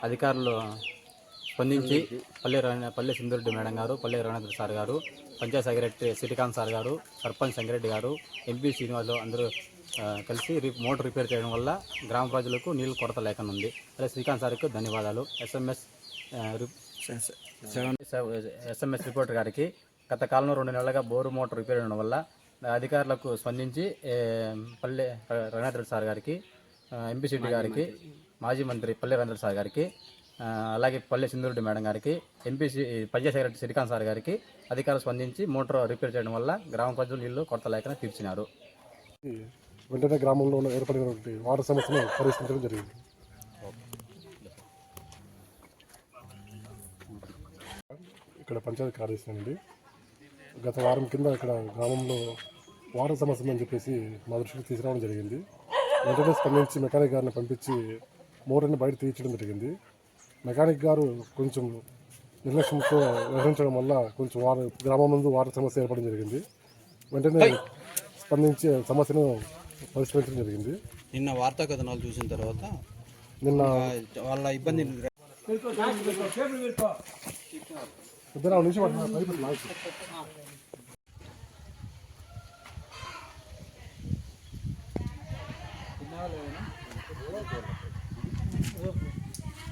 అధికారులు స్పందించి పల్లె పల్లె సింధురెడ్డి మేడం గారు పల్లె రవీంద్ర సార్ గారు పంచాయత్ సెక్రటరీ సిటికాంత్ సార్ గారు సర్పంచ్ సంగారెడ్డి గారు ఎంపీ శ్రీనివాసులు అందరూ కలిసి రి మోటార్ రిపేర్ చేయడం వల్ల గ్రామ ప్రజలకు నీళ్ళు కొరత లేకుండా ఉంది అదే శ్రీకాంత్ సార్కు ధన్యవాదాలు. ఎస్ఎంఎస్ ఎస్ఎంఎస్ రిపోర్టర్ గారికి గత కాలంలో రెండు నెలలుగా బోరు మోటార్ రిపేర్ అవడం వల్ల అధికారులకు స్పందించి పల్లె రవీంద్ర రెడ్డి సార్ గారికి ఎంపీ సిటీ గారికి మాజీ మంత్రి పల్లె రవీంద్ర సార్ గారికి అలాగే పల్లె సింధురెడ్డి మేడం గారికి MPC panchayat secretary Srikanth sir గారికి అధికారులు స్పందించి మోటార్ రిపేర్ చేయడం వల్ల గ్రామ ప్రజలు నీళ్ళు కొరత లేకుండా తీర్చినారు. వెంటనే గ్రామంలో ఏర్పడినటువంటి వాటర్ సమస్యను పరిష్కరించడం జరిగింది. ఇక్కడ పంచాయతీ కార్యదర్శి అండి. గత వారం కింద ఇక్కడ గ్రామంలో వాటర్ సమస్య అని చెప్పేసి మా దృష్టికి తీసుకురావడం జరిగింది. వెంటనే స్పందించి మెకానిక్ గారిని పంపించి మోటార్ని బయట తీయించడం జరిగింది. మెకానిక్ గారు కొంచెం నిర్లక్ష్యంతో వ్యవహరించడం వల్ల కొంచెం వాటర్ గ్రామం ముందు వాటర్ సమస్య ఏర్పడడం జరిగింది. వెంటనే స్పందించి సమస్యను పరిష్కరించడం జరిగింది. నిన్న వార్తా కథనాలు చూసిన తర్వాత నిన్న వాళ్ళ ఇబ్బంది ఇద్దరు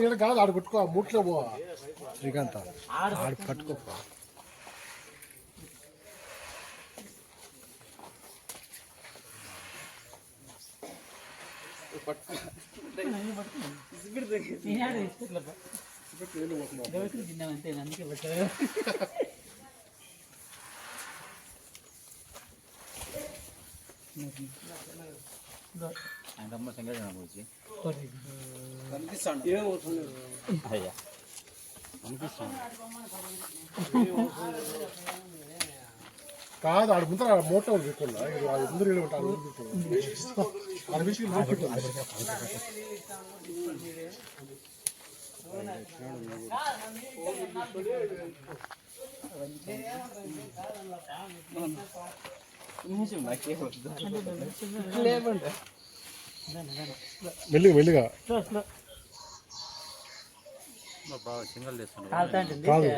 ఈడ కాదు ఆడు కొట్టుకో ఆ మూట్లో పో శ్రీకాంత్ ఆడు పట్టుకో అయ్యా కాదు ఆడు ముందర ఆ మూట్లో పెట్టుకున్నా ముందర వీళ్ళు ఉంటారు ఆడ విషయం మెల్లిగా మెల్లిగా. బాగా సింగల్ చేస్తున్నాడు కాదు.